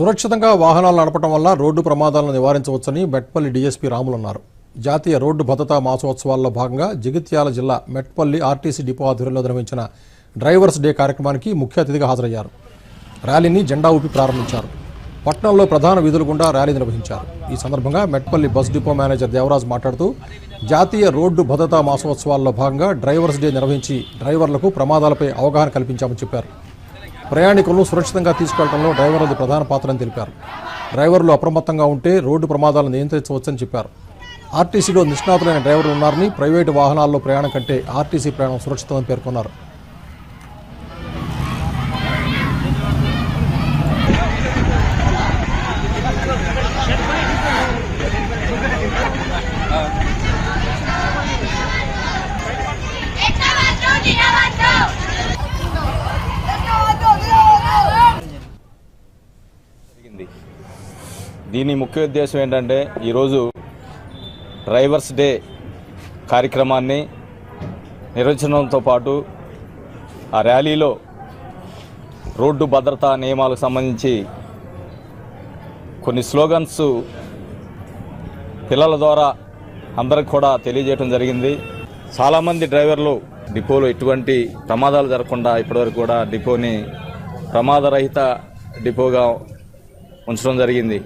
సురక్షితంగా వాహనాలు నడపడం వల్ల రోడ్డు ప్రమాదాలను నివారించవచ్చని మెట్పల్లి డీఎస్పీ రాములు అన్నారు. జాతీయ రోడ్డు భద్రతా మాసోత్సవాల్లో భాగంగా జగిత్యాల జిల్లా మెట్పల్లి ఆర్టీసీ డిపో ఆధ్వర్యంలో నిర్వహించిన డ్రైవర్స్ డే కార్యక్రమానికి ముఖ్య అతిథిగా హాజరయ్యారు. ర్యాలీని జెండా ఊపి ప్రారంభించారు. పట్టణంలో ప్రధాన వీధుల గుండా ర్యాలీ నిర్వహించారు. ఈ సందర్భంగా Metpalli bus depot manager Devaraj మాట్లాడుతూ జాతీయ రోడ్డు భద్రతా మాసోత్సవాల్లో భాగంగా డ్రైవర్స్ డే నిర్వహించి డ్రైవర్లకు ప్రమాదాలపై అవగాహన కల్పించామని చెప్పారు. ప్రయాణికులను సురక్షితంగా తీసుకెళ్ళడంలో డ్రైవర్లది ప్రధాన పాత్రని తెలిపారు. డ్రైవర్లు అప్రమత్తంగా ఉంటే రోడ్డు ప్రమాదాలను నియంత్రించవచ్చని చెప్పారు. ఆర్టీసీలో నిష్ణాతులైన డ్రైవర్లు ఉన్నారని ప్రైవేటు వాహనాల్లో ప్రయాణం కంటే ఆర్టీసీ ప్రయాణం సురక్షితమని పేర్కొన్నారు. దీని ముఖ్య ఉద్దేశం ఏంటంటే ఈరోజు డ్రైవర్స్ డే కార్యక్రమాన్ని నిర్వహించడంతో పాటు ఆ ర్యాలీలో రోడ్డు భద్రతా నియమాలకు సంబంధించి కొన్ని స్లోగన్స్ పిల్లల ద్వారా అందరికి కూడా తెలియజేయడం జరిగింది. చాలామంది డ్రైవర్లు డిపోలో ఎటువంటి ప్రమాదాలు జరగకుండా ఇప్పటివరకు కూడా డిపోని ప్రమాదరహిత డిపోగా ఉంచడం జరిగింది.